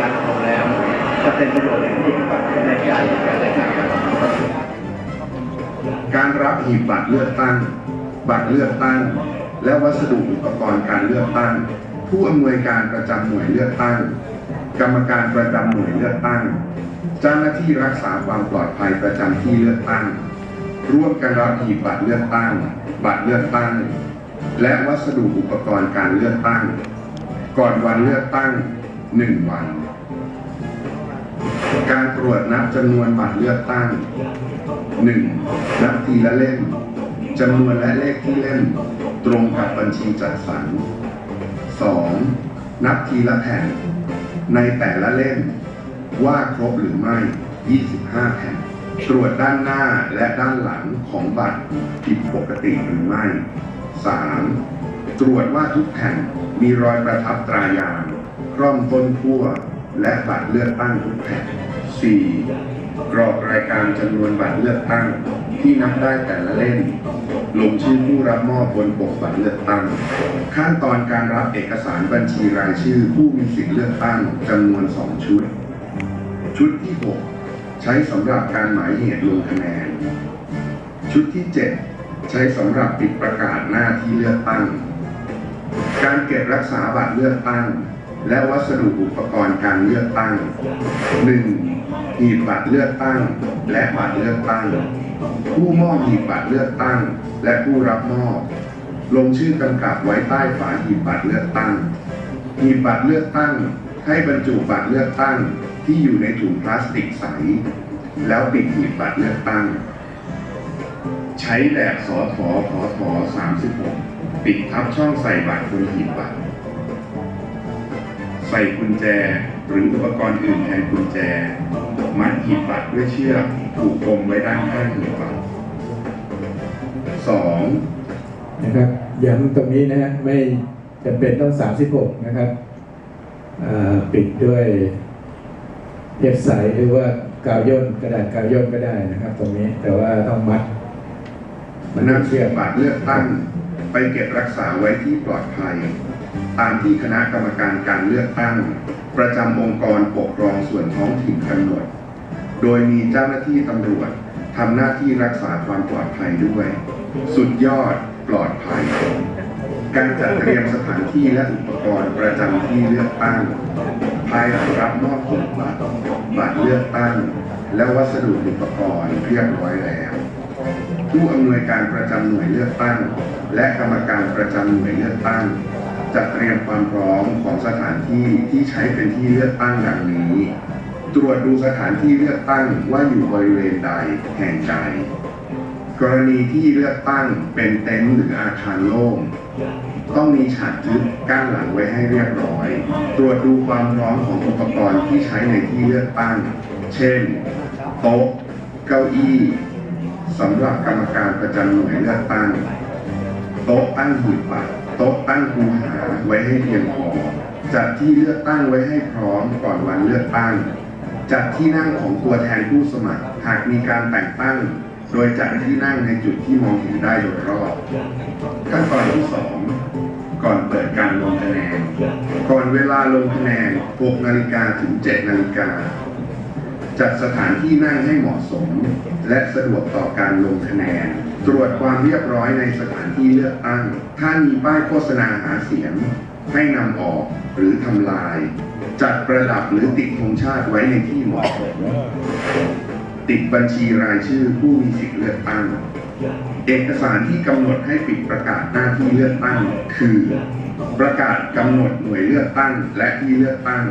การระบบแล้ว จะเป็นประโยชน์อย่างยิ่งกับในการการได้งารับการรับหีบบัตรเลือกตั้ง บัตรเลือกตั้ง และวัสดุอุปกรณ์การเลือกตั้ง ผู้อำนวยการประจำหน่วยเลือกตั้ง กรรมการประจำหน่วยเลือกตั้ง เจ้าหน้าที่รักษาความปลอดภัยประจำที่เลือกตั้ง ร่วมกันรับหีบบัตรเลือกตั้ง บัตรเลือกตั้ง และวัสดุอุปกรณ์การเลือกตั้ง ก่อนวันเลือกตั้งหนึ่งวัน การตรวจนับจำนวนบัตรเลือกตั้ง 1. นับทีละเล่มจำนวนและเลขที่เล่มตรงกับบัญชีจัดสรร 2. นับทีละแผ่น ในแต่ละเล่ม ว่าครบหรือไม่ 25 แผ่น ตรวจด้านหน้าและด้านหลังของบัตรผิดปกติหรือไม่ 3. ตรวจว่าทุกแผ่นมีรอยประทับตรายางคร่อมต้นขั้ว และบัตรเลือกตั้งทุกแผ่น 4. กรอกรายการจำนวนบัตรเลือกตั้ง ที่นับได้แต่ละเล่มลงชื่อผู้รับมอบบนปกบัตรเลือกตั้ง ขั้นตอนการรับเอกสารบัญชีรายชื่อผู้มีสิทธิเลือกตั้งจำนวน 2 ชุด ชุดที่ 6 ใช้สำหรับการหมายเหตุลงคะแนน ชุดที่ 7 ใช้สำหรับปิดประกาศหน้าที่เลือกตั้ง การเก็บรักษาบัตรเลือกตั้ง และวัสดุอุปกรณ์การเลือกตั้ง 1. หีบบัตรเลือกตั้ง และบัตรเลือกตั้ง ผู้มอบหีบบัตรเลือกตั้ง และผู้รับมอบ ลงชื่อกำกับไว้ใต้ฝาหีบบัตรเลือกตั้ง หีบบัตรเลือกตั้ง ให้บรรจุบัตรเลือกตั้งที่อยู่ในถุงพลาสติกใส แล้วปิดหีบบัตรเลือกตั้ง ใช้แบบสอถอพอถอ36 ปิดทับช่องใส่บัตรบนหีบบัตร ใส่กุญแจ หรืออุปกรณ์อื่นแทนกุญแจ มัดหีบบัตรด้วยเชือกผูกปมไว้ด้านข้างหีบบัตร 2. นะครับย้ำตรงนี้นะฮะไม่จำเป็นต้อง 36 นะครับอ่าปิดด้วยเทปใสหรือว่ากาวย่นกระดาษกาวย่นก็ได้นะครับ ตรงนี้แต่ว่าต้องมัด มันนำเชืเชืออกกบัตรเลือกตั้งไปเก็บรักษาไว้ที่ปลอดภัย ตามที่คณะกรรมการการเลือกตั้ง ประจำองค์กรปกครองส่วนท้องถิ่นกำหนด โดยมีเจ้าหน้าที่ตำรวจทำหน้าที่รักษาความปลอดภัยด้วย สุดยอดปลอดภัย การจัดเตรียมสถานที่และอุปกรณ์ประจำที่เลือกตั้ง ภายหลังรับมอบผลบัตรบัตรเลือกตั้ง และวัสดุอุปกรณ์เรียบร้อยแล้ว ผู้อำนวยการประจำหน่วยเลือกตั้ง และกรรมการประจำหน่วยเลือกตั้ง จัดเตรียมความพร้อมของสถานที่ที่ใช้เป็นที่เลือกตั้งดังนี้ ตรวจดูสถานที่เลือกตั้งว่าอยู่บริเวณใดแห่งใด กรณีที่เลือกตั้งเป็นเต็นท์หรืออาคารโล่งต้องมีฉากทึบกั้นหลังไว้ให้เรียบร้อย ตรวจดูความพร้อมของอุปกรณ์ที่ใช้ในที่เลือกตั้ง เช่น โต๊ะ เก้าอี้สำหรับกรรมการประจำหน่วยเลือกตั้ง โต๊ะตั้งหีบบัตร โต๊ะตั้งคูหาไว้ให้เพียงพอจัดที่เลือกตั้งไว้ให้พร้อมก่อนวันเลือกตั้ง จัดที่นั่งของตัวแทนผู้สมัคร หากมีการแต่งตั้ง โดยจัดที่นั่งในจุดที่มองเห็นได้โดยรอบขั้นตอนที่สองก่อนเปิดการลงคะแนน ก่อนเวลาลงคะแนน6นาฬิกาถึง7นาฬิกา จัดสถานที่นั่งให้เหมาะสม และสะดวกต่อการลงคะแนน ตรวจความเรียบร้อยในสถานที่เลือกตั้ง ถ้ามีป้ายโฆษณาหาเสียง ให้นำออกหรือทำลาย จัดประดับหรือติดธงชาติไว้ในที่เหมาะสมติดบัญชีรายชื่อผู้มีสิทธิเลือกตั้ง เอกสารที่กำหนดให้ปิดประกาศหน้าที่เลือกตั้ง คือ ประกาศกำหนดหน่วยเลือกตั้งและที่เลือกตั้ง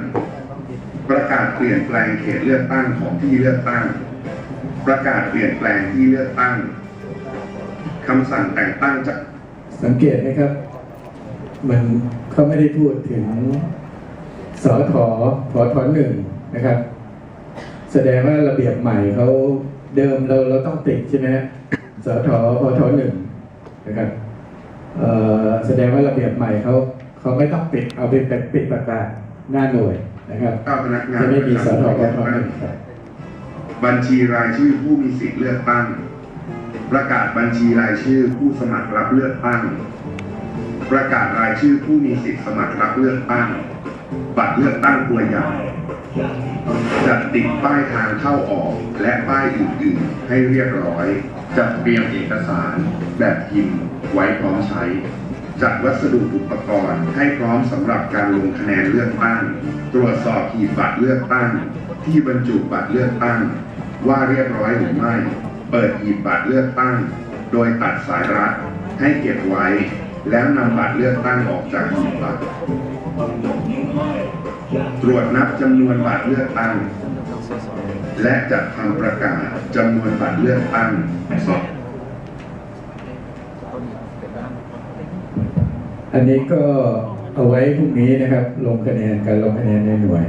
ประกาศเปลี่ยนแปลงเขตเลือกตั้งของที่เลือกตั้ง ประกาศเปลี่ยนแปลงที่เลือกตั้งคำสั่งแต่งตั้งจากสังเกตไหมครับ มันเขาไม่ได้พูดถึงสอทอพอทอหนึ่งนะครับ แสดงว่าระเบียบใหม่เขาเดิมเราเราต้องติดใช่ไหมสอทอพอทอหนึ่งนะครับแสดงว่าระเบียบใหม่เขาเขาไม่ต้องปิดเอาไปเป็นปิดประกาศหน้าหน่วย นะครับเจ้าพนักงานจะไม่มีสอทอพอทอประจำหน่วยหเลืนึ่อกงตั้งครับบัญชีรายชื่อผู้มีสิทธิเลือกตั้ง ประกาศบัญชีรายชื่อผู้สมัครรับเลือกตั้ง ประกาศรายชื่อผู้มีสิทธิสมัครรับเลือกตั้ง บัตรเลือกตั้งตัวอย่างจัดติดป้ายทางเข้าออกและป้ายอื่นๆให้เรียบร้อย จัดเตรียมเอกสารแบบพิมพ์ไว้พร้อมใช้ จัดวัสดุอุปกรณ์ให้พร้อมสำหรับการลงคะแนนเลือกตั้ง ตรวจสอบหีบบัตรเลือกตั้ง ที่บรรจุบัตรเลือกตั้ง ว่าเรียบร้อยหรือไม่ เปิดหีบบัตรเลือกตั้ง โดยตัดสายรัดให้เก็บไว้ แล้วนำบัตรเลือกตั้งออกจากหีบบัตร ตรวจนับจำนวนบัตรเลือกตั้ง และจัดทำประกาศจำนวนบัตรเลือกตั้ง อันนี้ก็เอาไว้พรุ่งนี้นะครับ ลงคะแนนการลงคะแนนในหน่วย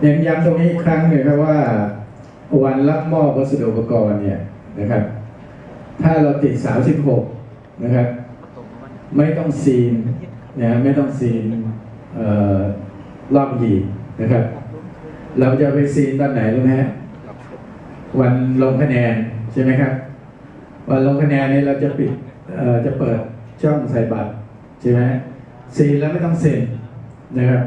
เน้นย้ำตรงนี้อีกครั้งหนึ่งครับว่า วันรับมอบวัสดุอุปกรณ์เนี่ยนะครับ ถ้าเราติด 36 นะครับ ไม่ต้องซีนนะไม่ต้องซีนรอบหีบนะครับ เราจะไปซีนตอนไหนรู้ไหมฮะวันลงคะแนนใช่ไหมครับ วันลงคะแนนนี้เราจะปิด จะเปิดช่องใส่บัตรใช่ไหมซีนแล้วไม่ต้องเซ็นนะครับ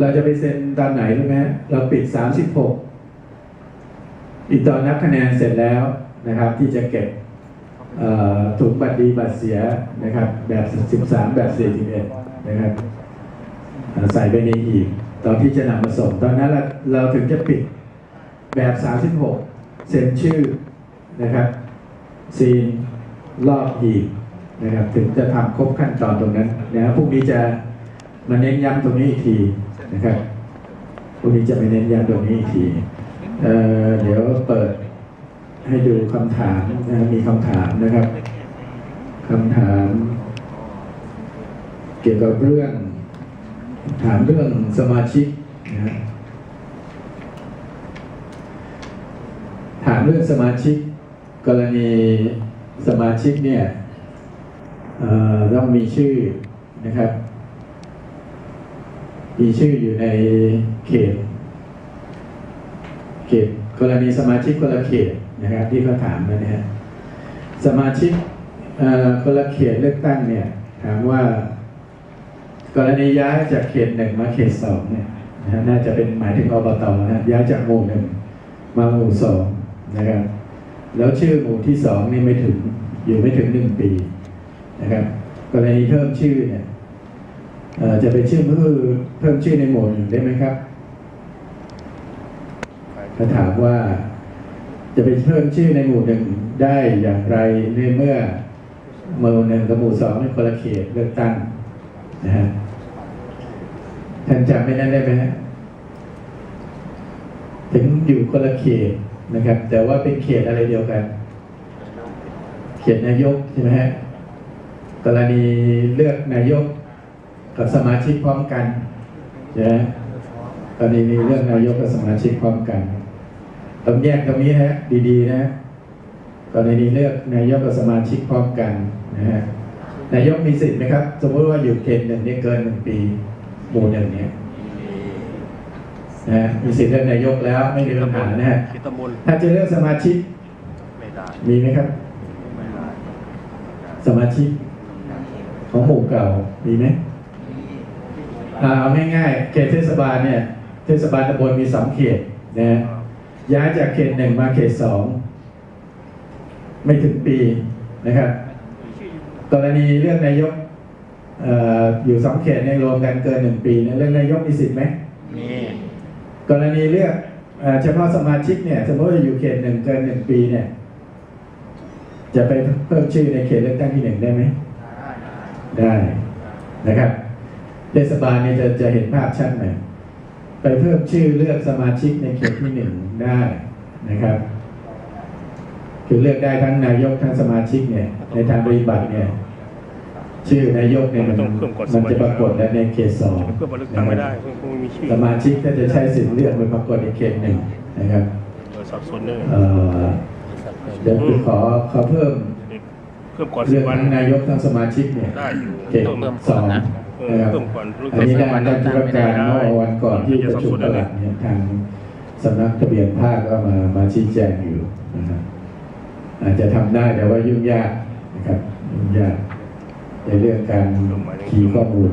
เราจะไปเซ็นตอนไหนรู้ไหมเราปิด 36 อีกตอนนับคะแนนเสร็จแล้วนะครับ ที่จะเก็บถุงบัตรดีบัตรเสียนะครับ แบบ 13 แบบ 41 นะครับใส่ไปในหีบตอนที่จะนำมาส่งตอนนั้นเราเราถึงจะปิดแบบ 36 เซ็นชื่อนะครับซีน รอบหีบนะครับถึงจะทำครบขั้นตอนตรงนั้นนะครับพรุ่งนี้จะมาเน้นย้ำตรงนี้อีกทีนะครับพรุ่งนี้จะไปเน้นย้ำตรงนี้อีกทีเออเดี๋ยวเปิดให้ดูคำถามนะครับมีคำถามนะครับคำถาม เกี่ยวกับเรื่อง ถามเรื่องสมาชิกนะฮะถามเรื่องสมาชิกกรณี สมาชิกเนี่ยต้องมีชื่อนะครับ มีชื่ออยู่ในเขต เขตกรณีสมาชิกคนละเขตนะครับ ที่เขาถามมานี่ยฮะสมาชิกคนละเขตเลือกตั้งเนี่ย ถามว่า กรณีย้ายจากเขตหนึ่งมาเขตสองเนี่ยน่าจะเป็นหมายถึงอบตนะฮะย้ายจากหมู่หนึ่งมาหมู่สองนะครับ แล้วชื่อหมู่ที่สองนี่ไม่ถึงอยู่ไม่ถึงหนึ่งปีนะครับกรณีเพิ่มชื่อเนี่ยจะเป็นชื่อเพิ่มเพิ่มชื่อในหมู่หนึ่งได้ไหมครับเขาถามว่าจะไปเพิ่มชื่อในหมู่หนึ่งได้อย่างไรในเมื่อหมู่หนึ่งกับหมู่สองเป็นคนละเขตเลือกตั้งนะฮะท่านจำไม่นั้นได้ไหมฮะถึงอยู่คนละเขต นะครับ แต่ว่าเป็นเขตอะไรเดียวกัน เขตนายกใช่ไหมฮะกรณีเลือกนายกกับสมาชิกพร้อมกันใช่ไหมกรณีมีเลือกนายกกับสมาชิกพร้อมกันต้องแยกตรงนี้นะฮะดีๆ นะกรณีเลือกนายกกับสมาชิกพร้อมกันนะฮะนายกมีสิทธิ์ไหมครับ สมมติว่าอยู่เขตหนึ่งเนี่ยเกินหนึ่งปีหมู่หนึ่งเนี่ย นะฮะมีสิทธิ์เลือกนายกแล้วไม่มีปัญหานะฮะคิดตำบลถ้าจะเลือกสมาชิกไม่ได้มีไหมครับ ไม่ได้สมาชิกของหมู่เก่ามีไหมอ่าเอาง่ายๆเขตเทศบาลเนี่ย เทศบาลตำบลมีสองเขตนะฮะย้ายจากเขตหนึ่งมาเขตสองไม่ถึงปีนะครับกรณีเลือกนายกเอ่ออยู่สองเขตเนี่ยรวมกันเกินหนึ่งปีเนี่ยเลือกนายกมีสิทธิ์ไหมนี่ กรณีเลือกเอ่อเฉพาะสมาชิกเนี่ย สมมติว่าอยู่เขตหนึ่งเกินหนึ่งปีเนี่ย จะไปเพิ่มชื่อในเขตเลือกตั้งที่หนึ่งได้ไหมได้นะครับเทศบาลเนี่ยจะจะเห็นภาพชัดหน่อยไปเพิ่มชื่อเลือกสมาชิกในเขตที่หนึ่งได้นะครับคือเลือกได้ทั้งนายกทั้งสมาชิกเนี่ย ในทางปฏิบัติเนี่ย ชื่อนายกเนี่ยมันมันจะปรากฏแล้วในเขตสองเพื่อบันทึกตั้งไม่ได้เพื่อคงไม่มีชื่อสมาชิกก็จะใช้สิทธิ์เลือกไปปรากฏในเขตหนึ่งนะครับโดยสับสนเลยเอ่อเดี๋ยวคือขอขอเพิ่มเพิ่มก่อนเลืสิอบกวันทั้งนายกทั้งสมาชิกเนี่ยได้อยู่เขตสองเออนะครับเพิ่มก่อนรู้อันนี้ได้ได้ธุรการเมื่อวันก่อนที่ประชุมตลาดเนี่ยทางสำนักทะเบียนภาคก็มามาชี้แจงอยู่นะครับอาจจะทำได้แต่ว่ายุ่งยากนะครับยุ่งยาก ในเรื่องการคีย์ข้อมูล